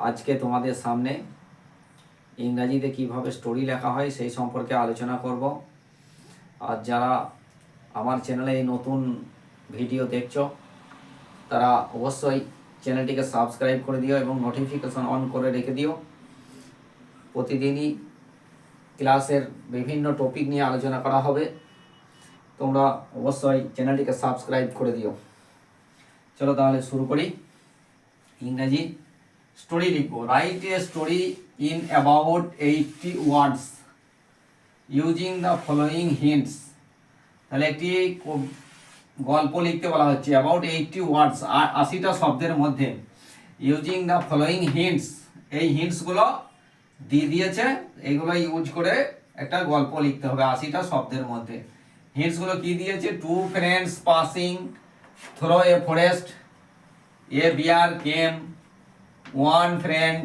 আজকে তোমাদের সামনে ইংরাজিতে কীভাবে স্টোরি লেখা হয় সেই সম্পর্কে আলোচনা করব। আর যারা আমার চ্যানেলে এই নতুন ভিডিও দেখছ, তারা অবশ্যই চ্যানেলটিকে সাবস্ক্রাইব করে দিও এবং নোটিফিকেশন অন করে রেখে দিও। প্রতিদিনই ক্লাসের বিভিন্ন টপিক নিয়ে আলোচনা করা হবে। তোমরা অবশ্যই চ্যানেলটিকে সাবস্ক্রাইব করে দিও। চলো তাহলে শুরু করি। ইংরাজি স্টোরি লিখব। Write a story in about eighty words using the following hints তাহলে একটি গল্প লিখতে বলা হচ্ছে অ্যাবাউট এইটটি ওয়ার্ডস আশিটা শব্দের মধ্যে। ইউজিং দ্য ফলোয়িং হিন্টস এই হিন্টসগুলো দিয়ে দিয়েছে এইগুলো ইউজ করে একটা গল্প লিখতে হবে আশিটা শব্দের মধ্যে। হিন্টসগুলো কি দিয়েছে? Two friends passing through a forest a bear came one friend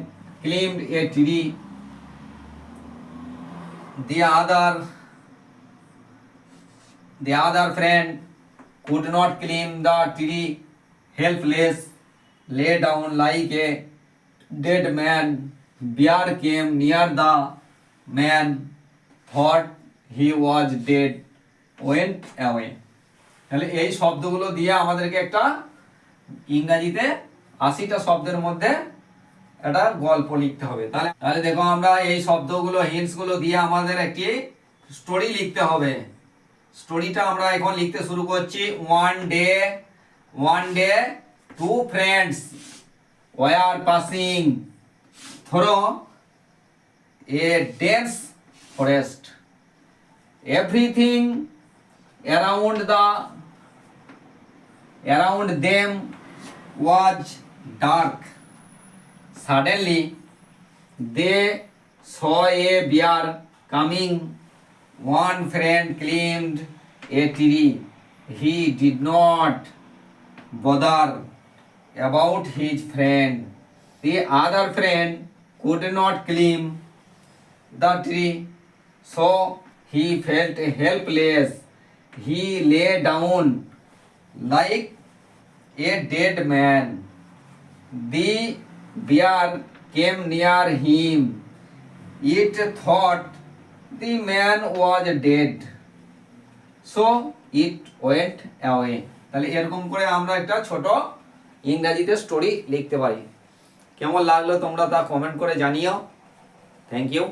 climbed a tree the other the other friend could not climb the tree helpless lay down like a dead man bear came near the man thought he was dead went away তাহলে এই শব্দগুলো দিয়ে আমাদেরকে একটা ইংরাজিতে আশিটা শব্দের মধ্যে একটা গল্প লিখতে হবে। তাহলে তাহলে দেখো আমরা এই শব্দগুলো হিন্টসগুলো দিয়ে আমাদের একটি স্টোরি লিখতে হবে। স্টোরিটা আমরা এখন লিখতে শুরু করছি one day one day two friends were passing through a dense forest everything around the around them was dark. Suddenly, they saw a bear coming. One friend climbed a tree. He did not bother about his friend. The other friend could not climb the tree, so he felt helpless. He lay down like a dead man. The bear came near him. It thought the man was dead. So, it went away. তাহলে এরকম করে আমরা একটা ছোট ইংরাজিতে story লিখতে পারি কেমন লাগল তোমরা তা কমেন্ট করে জানিও থ্যাংক ইউ